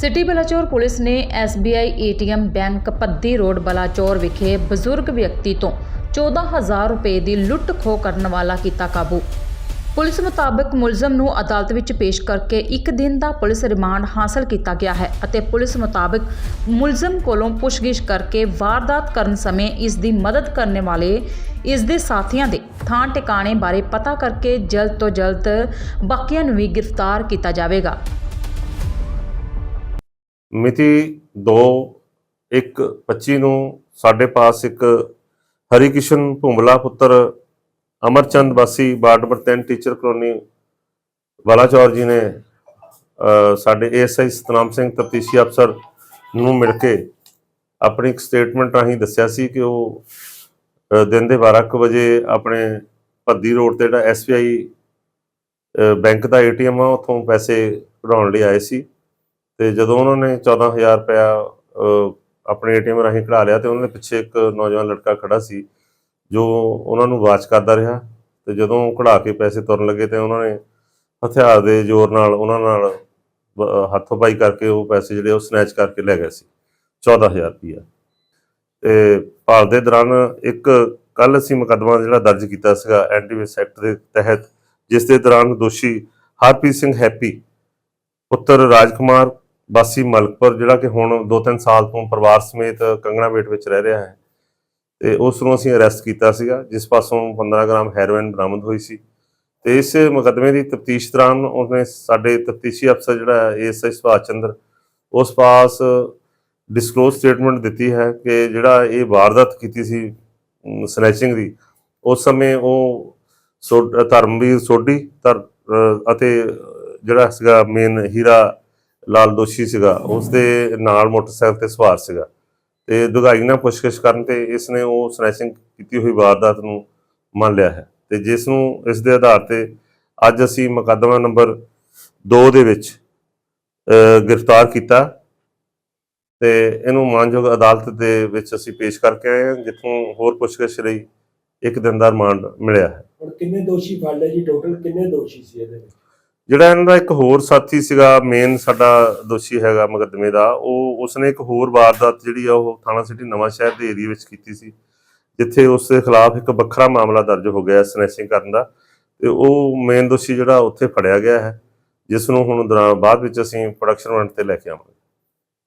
City Balachaur police ਨੇ SBI ATM bank Paddi road Balachaur ਵਿਖੇ ਬਜ਼ੁਰਗ ਵਿਅਕਤੀ ਤੋਂ 14000 ਰੁਪਏ ਦੀ ਲੁੱਟ ਖੋਹ ਕਰਨ ਵਾਲਾ ਕੀਤਾ ਕਾਬੂ। ਪੁਲਿਸ ਮੁਤਾਬਕ ਮੁਲਜ਼ਮ ਨੂੰ ਅਦਾਲਤ ਵਿੱਚ ਪੇਸ਼ ਕਰਕੇ ਇੱਕ ਦਿਨ ਦਾ ਪੁਲਿਸ ਰਿਮਾਂਡ ਹਾਸਲ ਕੀਤਾ ਗਿਆ ਹੈ ਅਤੇ ਪੁਲਿਸ ਮੁਤਾਬਕ ਮੁਲਜ਼ਮ ਕੋਲੋਂ ਪੁੱਛਗਿੱਛ ਕਰਕੇ ਵਾਰਦਾਤ ਕਰਨ ਸਮੇਂ ਇਸ ਦੀ ਮਦਦ ਕਰਨ ਵਾਲੇ ਇਸ ਦੇ ਸਾਥੀਆਂ ਦੇ ਥਾਂ ਟਿਕਾਣੇ ਬਾਰੇ ਪਤਾ ਕਰਕੇ ਜਲਦ ਤੋਂ ਜਲਦ ਬਾਕੀਆਂ ਨੂੰ ਵੀ ਗ੍ਰਿਫਤਾਰ ਕੀਤਾ ਜਾਵੇਗਾ। ਮਿਤੀ 2/1/25 ਨੂੰ ਸਾਡੇ ਪਾਸ ਇੱਕ ਹਰੀਕਿਸ਼ਨ ਭੁੰਬਲਾ ਪੁੱਤਰ ਅਮਰਚੰਦ ਵਾਸੀ ward number 3 teacher colony Balachaur ਜੀ ਨੇ ਅ, ਸਾਡੇ ਏਐਸਆਈ ਸਤਨਾਮ ਸਿੰਘ ਤਪਤੀਸ਼ੀ ਅਫਸਰ ਨੂੰ ਮਿਲ ਕੇ ਆਪਣੀ ਇੱਕ ਸਟੇਟਮੈਂਟ ਰਾਹੀਂ ਦੱਸਿਆ ਸੀ ਕਿ ਉਹ ਦਿਨ ਦੇ 12 ਕੁ ਵਜੇ ਆਪਣੇ ਭੱਦੀ ਰੋਡ ਤੇ ਜਿਹੜਾ ਐਸਬੀਆਈ ਬੈਂਕ ਦਾ ਏਟੀਐਮ ਆ ਉੱਥੋਂ ਪੈਸੇ ਕਢਾਉਣ ਲਈ ਆਏ ਸੀ। ਤੇ ਜਦੋਂ ਉਹਨਾਂ ਨੇ 14000 ਰੁਪਇਆ ਅਹ, ਆਪਣੇ ਏਟੀਐਮ ਰਾਹੀਂ ਕਢਾ ਲਿਆ ਤੇ ਉਹਨਾਂ ਦੇ ਪਿੱਛੇ ਇੱਕ ਨੌਜਵਾਨ ਲੜਕਾ ਖੜਾ ਸੀ ਜੋ ਉਹਨਾਂ ਨੂੰ ਵਾਚ ਕਰਦਾ ਰਿਹਾ ਤੇ ਜਦੋਂ ਕਢਾ ਕੇ ਪੈਸੇ ਤੁਰਨ ਲੱਗੇ ਤੇ ਉਹਨਾਂ ਨੇ ਹਥਿਆਰ ਦੇ ਜ਼ੋਰ ਨਾਲ ਉਹਨਾਂ ਨਾਲ ਬ- ਹੱਥੋਂ-ਪਾਈ ਕਰਕੇ ਉਹ ਪੈਸੇ ਜਿਹੜੇ ਉਹ ਸਨੈਚ ਕਰਕੇ ਲੈ ਗਏ ਸੀ 14000 ਰੁਪਇਆ। ਤੇ ਭਾਲ ਦੇ ਦੌਰਾਨ ਇੱਕ ਕੱਲ ਅਸੀਂ ਮੁਕੱਦਮਾ ਜਿਹੜਾ ਦਰਜ ਕੀਤਾ ਸੀਗਾ ਐਂਟੀਵਿਸ ਐਕਟ ਦੇ ਤਹਿਤ ਜਿਸ ਦੇ ਦੌਰਾਨ ਦੋਸ਼ੀ ਹਰਪ੍ਰੀਤ ਸਿੰਘ ਹੈਪੀ ਪੁੱਤਰ ਰਾਜਕੁਮਾਰ ਵਾਸੀ ਮਲਕਪੁਰ, ਜਿਹੜਾ ਕਿ ਹੁਣ 2-3 ਸਾਲ ਤੋਂ ਪਰਿਵਾਰ ਸਮੇਤ ਕੰਗਣਾ ਵੇਟ ਵਿੱਚ ਰਹਿ ਰਿਹਾ ਹੈ। ਤੇ ਉਸ ਨੂੰ ਅਸੀਂ ਅਰੈਸਟ ਕੀਤਾ ਸੀਗਾ, ਜਿਸ ਪਾਸੋਂ 15 ਗ੍ਰਾਮ ਹੈਰੋਇਨ ਬਰਾਮਦ ਹੋਈ ਸੀ। ਤੇ ਇਸ ਮੁਕੱਦਮੇ ਦੀ ਤਫਤੀਸ਼ ਦੌਰਾਨ ਉਹਨੇ ਸਾਡੇ ਤਫਤੀਸ਼ੀ ਅਫਸਰ ਜਿਹੜਾ ਏਐਸਆਈ ਸੁਭਾਸ਼ ਚੰਦਰ, ਉਸ ਪਾਸ ਡਿਸਕਲੋਜ਼ ਸਟੇਟਮੈਂਟ ਦਿੱਤੀ ਹੈ ਕਿ ਜਿਹੜਾ ਇਹ ਵਾਰਦਾਤ ਕੀਤੀ ਸੀ ਸਨੈਚਿੰਗ ਦੀ, ਉਸ ਸਮੇਂ ਉਹ ਸੋ- ਧਰਮਵੀਰ ਸੋਢੀ, ਧਰ ਅਤੇ ਜਿਹੜਾ ਸੀਗਾ ਮੇਨ ਹੀਰਾ ਲਾਲ ਦੋਸ਼ੀ ਸੀਗਾ ਉਸ ਦੇ ਨਾਲ ਮੋਟਰਸਾਈਕਲ ਤੇ ਸਵਾਰ ਸੀਗਾ। ਤੇ ਦੁਗਾਈ ਨਾਲ ਪੁੱਛਗਿੱਛ ਕਰਨ ਤੇ ਇਸ ਨੇ ਉਹ ਸਨੈਚਿੰਗ ਕੀਤੀ ਹੋਈ ਵਾਰਦਾਤ ਨੂੰ ਮੰਨ ਲਿਆ ਹੈ ਤੇ ਜਿਸ ਨੂੰ ਇਸ ਦੇ ਆਧਾਰ ਤੇ ਅੱਜ ਅਸੀਂ ਮੁਕੱਦਮਾ ਨੰਬਰ 2 ਦੇ ਵਿੱਚ ਗ੍ਰਿਫਤਾਰ ਕੀਤਾ ਤੇ ਇਹਨੂੰ ਮਾਨਯੋਗ ਅਦਾਲਤ ਦੇ ਵਿੱਚ ਅਸੀਂ ਪੇਸ਼ ਕਰਕੇ ਆਏ ਹਾਂ, ਜਿੱਥੋਂ ਹੋਰ ਪੁੱਛਗਿੱਛ ਲਈ ਇੱਕ ਦਿਨ ਦਾ ਰਿਮਾਂਡ ਮਿਲਿਆ ਹੈ। ਹੁਣ ਕਿੰਨੇ ਦੋਸ਼ੀ ਫੜ ਲਏ ਜੀ? ਟੋਟਲ ਕਿੰਨੇ ਦੋਸ਼ੀ ਸੀ ਇਹਦੇ ਵਿੱਚ? ਜਿਹੜਾ ਇਹਨਾਂ ਦਾ ਇੱਕ ਹੋਰ ਸਾਥੀ ਸੀਗਾ ਮੇਨ ਸਾਡਾ ਦੋਸ਼ੀ ਹੈਗਾ ਮੁਕੱਦਮੇ ਦਾ, ਉਹ ਉਸਨੇ ਇੱਕ ਹੋਰ ਵਾਰਦਾਤ ਜਿਹੜੀ ਆ, ਉਹ ਥਾਣਾ ਸਿਟੀ ਨਵਾਂ ਸ਼ਹਿਰ ਦੇ ਏਰੀਆ ਵਿੱਚ ਕੀਤੀ ਸੀ, ਜਿੱਥੇ ਉਸ ਦੇ ਖਿਲਾਫ ਇੱਕ ਵੱਖਰਾ ਮਾਮਲਾ ਦਰਜ ਹੋ ਗਿਆ ਸਨੈਚਿੰਗ ਕਰਨ ਦਾ, ਤੇ ਉਹ ਮੇਨ ਦੋਸ਼ੀ ਜਿਹੜਾ ਉੱਥੇ ਫੜਿਆ ਗਿਆ ਹੈ, ਜਿਸ ਨੂੰ ਹੁਣ ਦੌਰਾਨ ਬਾਅਦ ਵਿੱਚ ਅਸੀਂ ਪ੍ਰੋਡਕਸ਼ਨ ਵਾਰੰਟ ਤੇ ਲੈ ਕੇ ਆਵਾਂਗੇ।